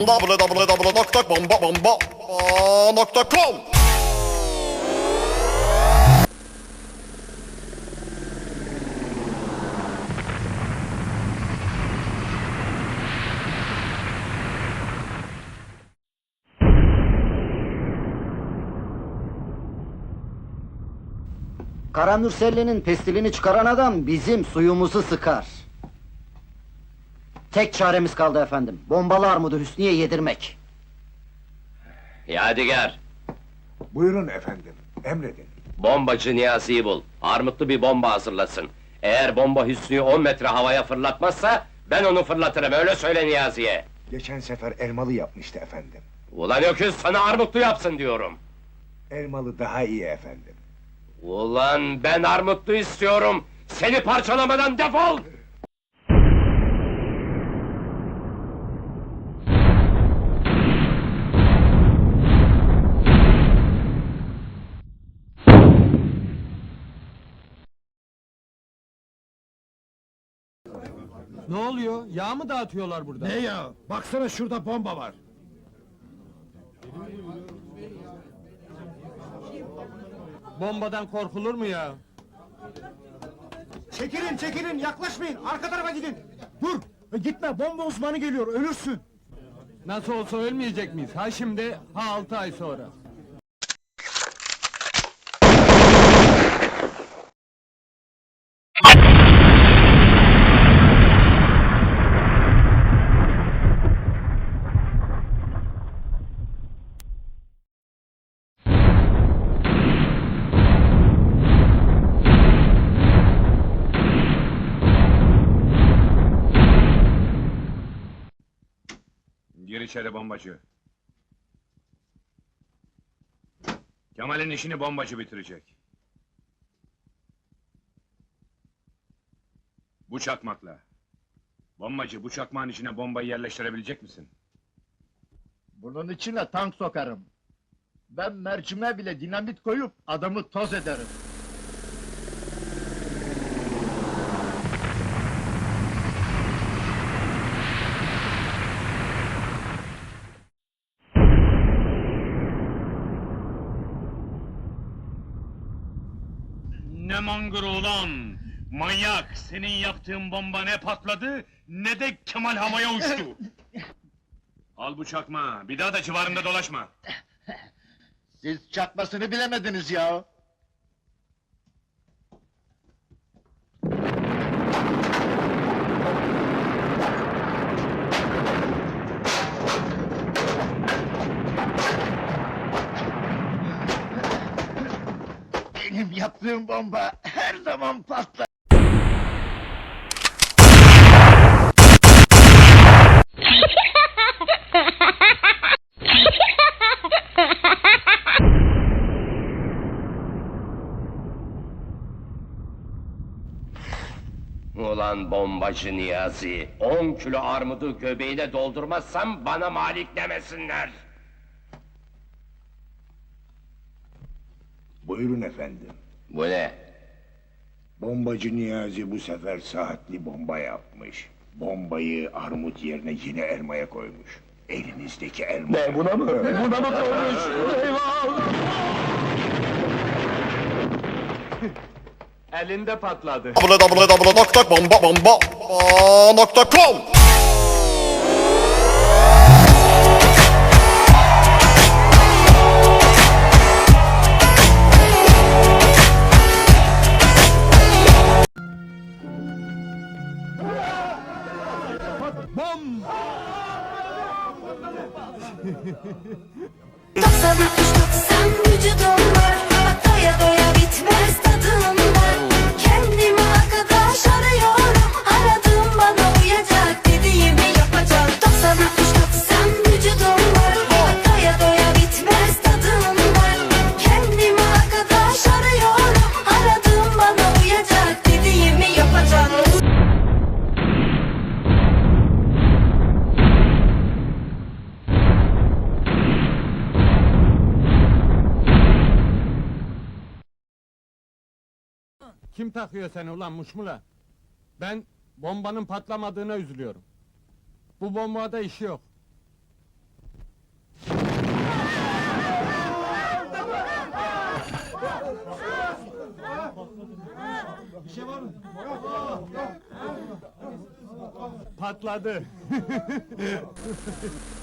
www.bomba.com Karanürselli'nin pestilini çıkaran adam bizim suyumuzu sıkar. Tek çaremiz kaldı efendim. Bombalı armudu Hüsnü'ye yedirmek. Yadigar, Buyurun efendim, emredin. bombacı Niyazi'yi bul. Armutlu bir bomba hazırlasın. Eğer bomba Hüsnü'yü 10 metre havaya fırlatmazsa, ben onu fırlatırım, öyle söyle Niyazi'ye. Geçen sefer elmalı yapmıştı efendim. Ulan öküz, sana armutlu yapsın diyorum. Elmalı daha iyi efendim. Ulan ben armutlu istiyorum! Seni parçalamadan defol! Ne oluyor? Yağ mı dağıtıyorlar burada? Ne ya? Baksana şurada bomba var. Bombadan korkulur mu ya? Çekilin çekilin yaklaşmayın arka tarafa gidin. Dur e, gitme bomba uzmanı geliyor ölürsün. Nasıl olsa ölmeyecek miyiz? Ha şimdi, ha altı ay sonra. İçeri bombacı. Kemal'in işini bombacı bitirecek. Bu çakmakla. Bombacı, bu çakmağın içine bombayı yerleştirebilecek misin? Bunun içine tank sokarım. Ben mercime bile dinamit koyup adamı toz ederim. Ne mangır ulan! Manyak! Senin yaptığın bomba ne patladı, ne de Kemal havaya uçtu! Al bu çakmağı, bir daha da civarında dolaşma! Siz çakmasını bilemediniz ya. Yaptığım bomba her zaman patlar. Ulan bombacı Niyazi, 10 kilo armudu göbeğine doldurmazsam bana malik demesinler! Buyurun efendim. Bu ne? Bombacı Niyazi bu sefer saatli bomba yapmış. Bombayı armut yerine yine elmaya koymuş. Elinizdeki elma. Ne buna mı? Buna mı koymuş? Elinde patladı. www.bomba.com 90 90 vücudum var Kim takıyor seni ulan Muşmula? Ben bombanın patlamadığına üzülüyorum. Bu bombada işi yok. Bir şey var mı? Patladı.